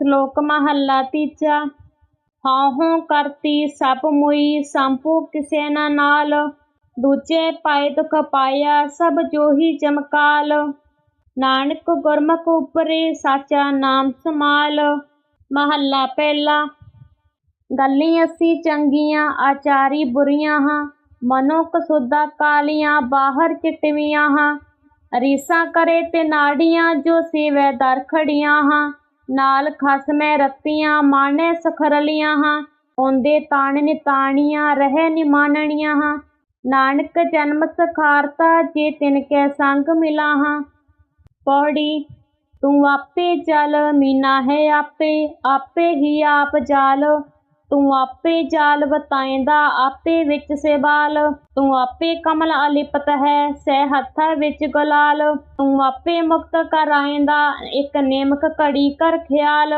ਸ਼ਲੋਕ ਮਹੱਲਾ ਤੀਜਾ। ਹਉ ਕਰਤੀ ਸਭ ਮੁਈ ਸੰਪੂ ਕਿਸੇ ਨਾ ਨਾਲ। ਦੂਜੇ ਪਾਏ ਦੁਖ ਪਾਇਆ ਸਭ ਜੋਹੀ ਜਮਕਾਲ। ਨਾਨਕ ਗੁਰਮੁਖ ਉਪਰੇ ਸਾਚਾ ਨਾਮ ਸਮਾਲ। ਮਹੱਲਾ ਪਹਿਲਾ। ਗੱਲੀ ਅਸੀਂ ਚੰਗੀਆਂ, ਆਚਾਰੀ ਬੁਰੀਆਂ ਹਾਂ। ਮਨੋ ਕਸੁੱਧਾ ਕਾਲੀਆਂ, ਬਾਹਰ ਚਿਟਵੀਆਂ ਹਾਂ। ਰੀਸਾਂ ਕਰੇ ਤੇ ਨਾੜੀਆਂ, ਜੋ ਸੇਵੈ ਦਰ ਖੜੀਆਂ ਹਾਂ। ਨਾਲ ਖਸਮੈ ਰਤੀਆਂ, ਮਾਣੇ ਸਖਰਲੀਆਂ ਹਾਂ। ਹੁੰਦੇ ਤਾਣ ਨਿਤਾਣੀਆਂ, ਰਹਿ ਨਿਮਾਨਣੀਆਂ ਹਾਂ। ਨਾਨਕ ਜਨਮ ਸਖਾਰਤਾ, ਜੇ ਤਿਨ ਕੈ ਸੰਗ ਮਿਲਾ ਹਾਂ। ਪੌੜੀ, ਤੂੰ ਆਪੇ ਜਲ ਮੀਨਾ ਹੈ ਆਪੇ ਆਪੇ ਹੀ ਆਪ ਜਾਲ। ਤੂੰ ਆਪੇ ਜਾਲ ਵਤਾਏਂਦਾ, ਆਪੇ ਵਿੱਚ ਸੇਵਾਲ ਤੂੰ ਆਪੇ ਕਮਲ ਅਲਿਪਤ ਹੈ, ਸਹਿ ਹੱਥਾਂ ਵਿੱਚ ਗੁਲਾਲ। ਤੂੰ ਆਪੇ ਮੁਕਤ ਕਰਾਏਂਦਾ ਇੱਕ ਨੇਮਕ ਘੜੀ ਕਰ ਖਿਆਲ।